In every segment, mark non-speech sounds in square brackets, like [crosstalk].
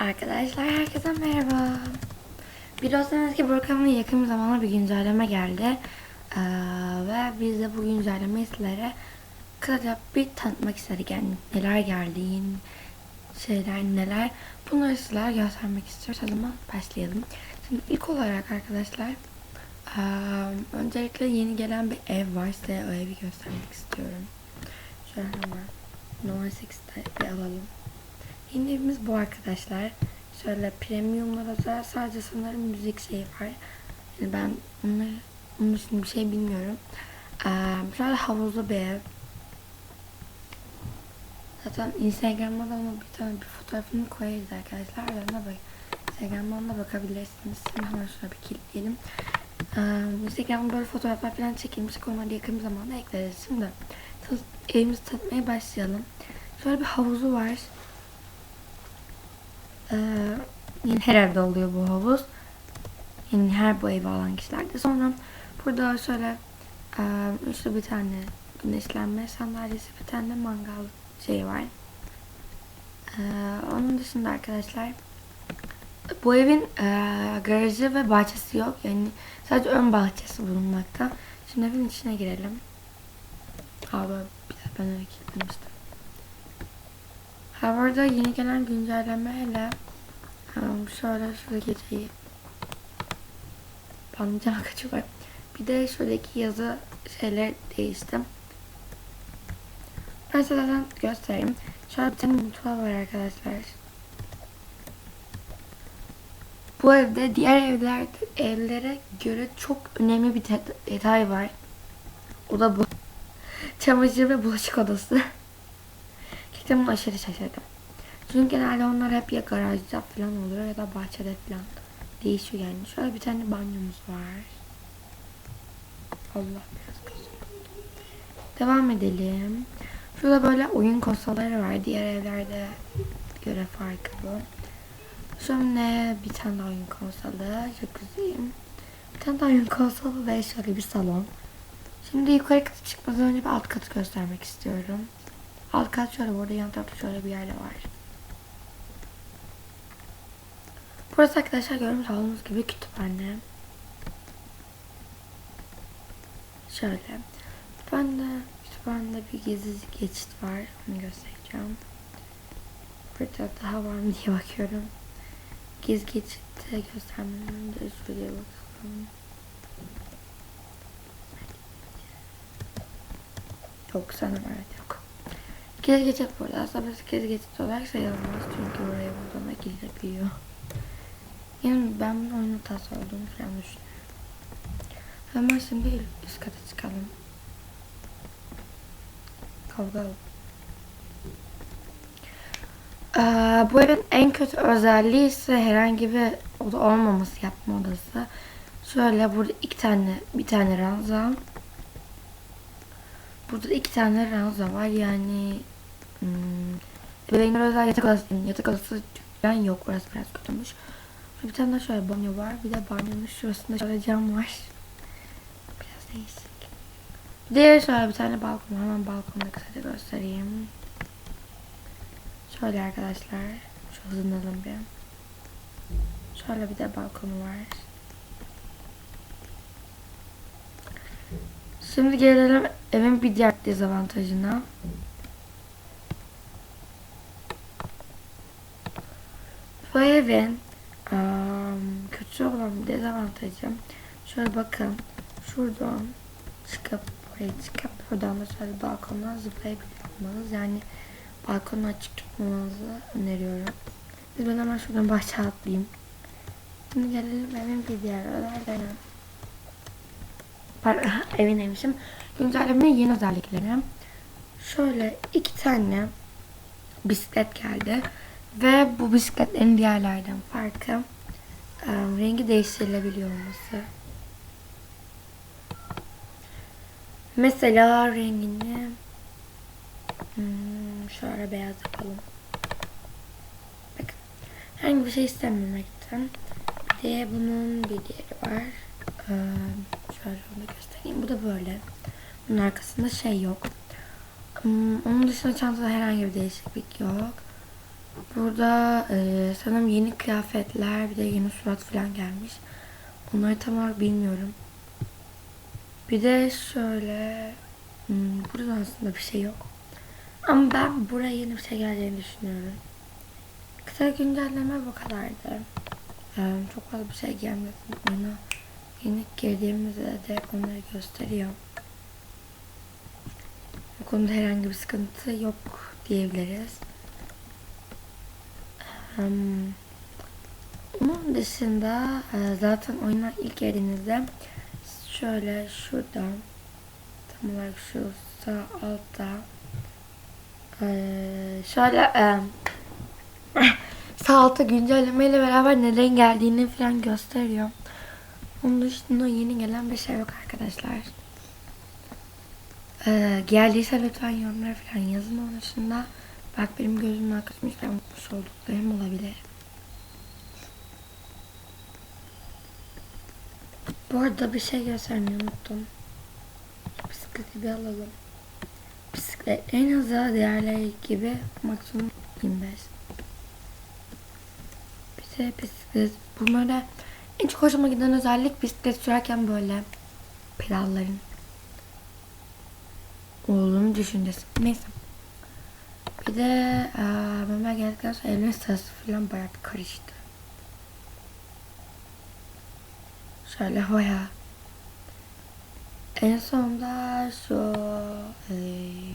Arkadaşlar herkese merhaba. Biliyorsunuz ki Burkan'ın yakın zamanda bir güncelleme geldi. Ee, ve biz de bu güncellemeyi sizlere kısaca bir tanıtmak istedik. Yani neler geldi, yeni şeyler neler. Bunları sizlere göstermek istiyoruz. O zaman başlayalım. Şimdi ilk olarak arkadaşlar ee, öncelikle yeni gelen bir ev var. Size o evi göstermek istiyorum. Şöyle hemen No 6'de bir alalım. Yeni evimiz bu arkadaşlar. Şöyle premiumlara özel sadece sanırım müzik şeyi var. Yani ben onları, onun için bir şey bilmiyorum. Ee, şöyle havuzlu bir ev. Zaten Instagram'da da onun bir tane bir fotoğrafını koyarız arkadaşlar. Oradan bak. Instagram'dan da bakabilirsiniz. Şimdi hemen şuna bir kilitleyelim. Ee, Instagram'da böyle fotoğraflar falan çekilmiş. Onları yakın bir zamanda ekleriz. Şimdi evimizi tanıtmaya başlayalım. Şöyle bir havuzu var. Ee, yine her evde oluyor bu havuz. Yani her bu evi alan kişilerde. Sonra burada şöyle e, işte bir tane güneşlenme sandalyesi, bir tane mangal şeyi var. Ee, onun dışında arkadaşlar bu evin e, garajı ve bahçesi yok. Yani sadece ön bahçesi bulunmakta. Şimdi evin içine girelim. Abi ben öyle kilitlemiştim. Ha bu arada yeni gelen güncellemeyle um, şöyle şuradaki geceyi banlayacağım kaçıyor. Bir de şuradaki yazı şeyler değişti. Ben size zaten göstereyim. Şöyle bir tane mutfağı var arkadaşlar. Bu evde diğer evler, evlere göre çok önemli bir det- detay var. O da bu. Çamaşır ve bulaşık odası. [laughs] Bunu aşırı şaşırdım. Çünkü genelde onlar hep ya garajda falan oluyor ya da bahçede falan. Değişiyor yani. Şöyle bir tane banyomuz var. Allah. Devam edelim. Şurada böyle oyun konsolları var. Diğer evlerde göre farkı bu. Şöyle bir tane daha oyun konsolu. Jacuzzi. Bir tane daha oyun konsolu ve şöyle bir salon. Şimdi yukarı katı çıkmadan önce bir alt katı göstermek istiyorum. Alt kat şöyle burada yan tarafta şöyle bir yerde var. Burası arkadaşlar görmüş olduğunuz gibi kütüphane. Şöyle. Kütüphanede, kütüphanede bir gezi geçit var. Onu göstereceğim. Burada daha var mı diye [laughs] bakıyorum. Gezi geçitte göstermeden önce şuraya bakalım. Yok sanırım evet yok. Gezi geçit burada. Aslında burası gezi geçit olarak sayılmaz. Çünkü oraya buradan da gidilebiliyor. Yani ben bunun oyun hatası olduğunu falan düşünüyorum. Hemen şimdi üst kata çıkalım. Kavga ee, bu evin en kötü özelliği ise herhangi bir oda olmaması yapma odası. Şöyle burada iki tane bir tane ranza. Burada da iki tane ranza var yani hmm, ebeveynler özel yatak odası, yatak odası falan yok orası biraz kötümüş. Bir tane daha şöyle banyo var. Bir de banyonun şurasında şöyle cam var. Biraz değişik. Bir de şöyle bir tane balkon var. Hemen balkonu kısaca göstereyim. Şöyle arkadaşlar. Şu hızlanalım bir. Şöyle bir de balkonu var. Şimdi gelelim evin bir diğer dezavantajına. Bu evin um, kötü olan dezavantajı şöyle bakın şuradan çıkıp buraya çıkıp buradan da şöyle balkondan zıplayabiliyorsunuz. Yani balkonu açık tutmamanızı öneriyorum. Biz ben hemen şuradan bahçe atlayayım. Şimdi gelelim evin bir diğer özelliklerine. Pardon, [laughs] evin. Güncellemenin yeni özellikleri. Şöyle iki tane bisiklet geldi. Ve bu bisikletlerin diğerlerden farkı e, rengi değiştirilebiliyor olması. Mesela rengini hmm, şöyle beyaz yapalım. Bakın. Herhangi bir şey istememekten. Bir de bunun bir diğeri var. Ee, da göstereyim. Bu da böyle. Bunun arkasında şey yok. Hmm, onun dışında çantada herhangi bir değişiklik yok. Burada e, sanırım yeni kıyafetler bir de yeni surat falan gelmiş. Onları tam olarak bilmiyorum. Bir de şöyle hmm, burada aslında bir şey yok. Ama ben buraya yeni bir şey geleceğini düşünüyorum. Kısa güncelleme bu kadardı. Ee, çok fazla bir şey gelmedi. Oyuna yeni girdiğimizde de onları gösteriyor. Bu konuda herhangi bir sıkıntı yok diyebiliriz. Hmm. Onun dışında e, zaten oyuna ilk girdiğinizde şöyle şuradan tam olarak şu sağ altta e, şöyle e, [laughs] sağ altta güncelleme ile beraber nelerin geldiğini falan gösteriyor. Onun dışında yeni gelen bir şey yok arkadaşlar. Ee, geldiyse lütfen yorumlara falan yazın onun dışında. Bak benim gözümün arkasında falan unutmuş olduklarım olabilir. Bu arada bir şey göstermeyi unuttum. Bisikleti bir alalım. Bisiklet en hızlı diğerleri gibi maksimum 25. Bir de bisiklet. Bunlara en çok hoşuma giden özellik bisiklet sürerken böyle pedalların olduğunu düşüncesi. Neyse. Bir de eee Mehmet geldikten sonra evlerin sırası falan bayağı bir karıştı. Şöyle bayağı. En sonunda şu eee,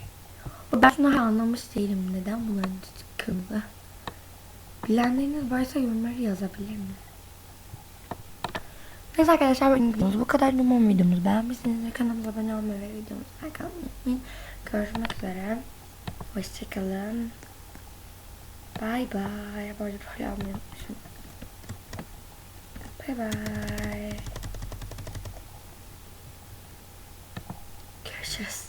ben şunu anlamış değilim. Neden bunların kırmızı? Bilenleriniz varsa yorumları yazabilir mi? Neyse arkadaşlar videomuz bu kadar. Umarım videomuzu beğenmişsinizdir. Kanalımıza abone olmayı ve videomuzu like unutmayın. Görüşmek üzere. Hoşçakalın. Bye bye. Bu arada böyle almayı. Bye bye. Görüşürüz.